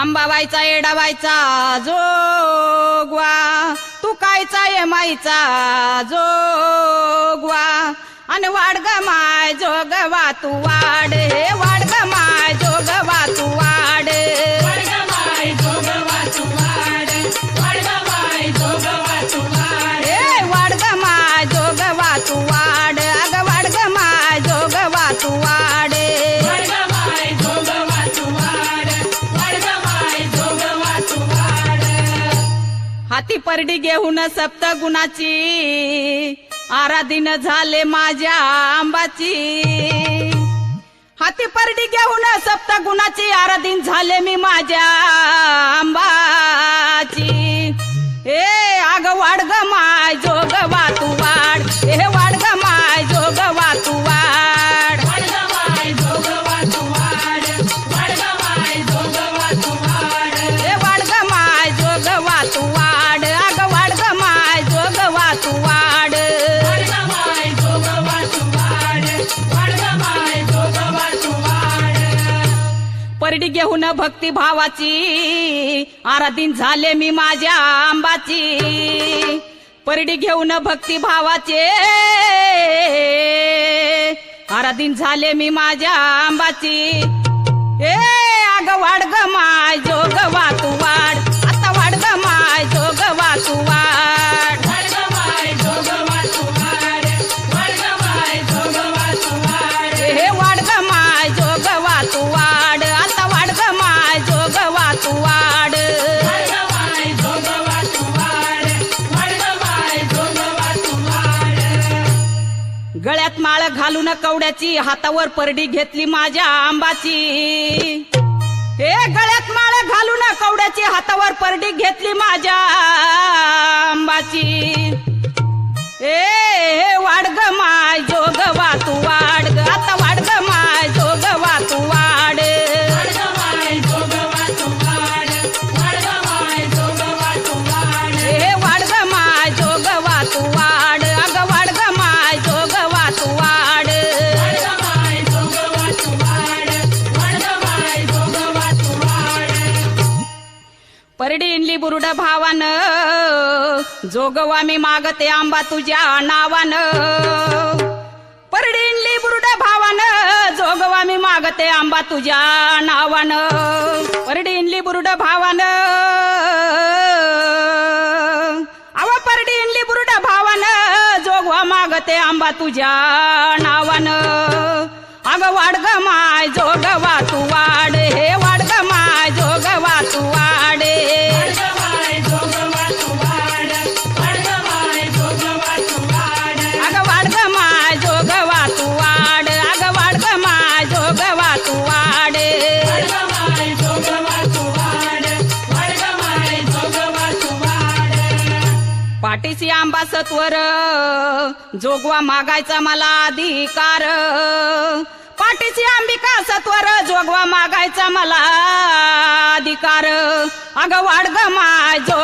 आंबा व्हायचा एडा व्हायचा जोगवा. तू कायचा ये माईचा जोगवा. आणि ग माय जोगवा तू वाड हे वाडग हाती परडी घेऊन सप्त गुणाची. आराधीन झाले माझ्या आंबाची. हाती परडी घेऊन सप्त गुणाची. आराधीन झाले मी माझ्या परडी घेऊन भक्ती भावाची आराधीन झाले मी माझ्या आंबाची. परडी घेऊन भक्ती भावाचे आराधीन झाले मी माझ्या आंबाची. ए आग वाडग माय जोग तू घालून कवड्याची हातावर परडी घेतली माझ्या आंबाची. हे गळ्यात माळ घालून कवड्याची हातावर परडी घेतली माझ्या आंबाची. परडी इनली बुरुड भावान. जोगवा मी मागते आंबा तुझ्या नावान. परडी इनली बुरुड भावान जोगवा मी मागते आंबा तुझ्या नावान. परडी इनली बुरुड भावान. आवा परडी इनली बुरुड भावान जोगवा मागते आंबा तुझ्या नावान. अग वाडग माय जो पाठीशी सत्वर जोगवा मागायचा मला अधिकार. पाठीची अंबिका सत्वर जोगवा मागायचा मला अधिकार. अग ग माय जो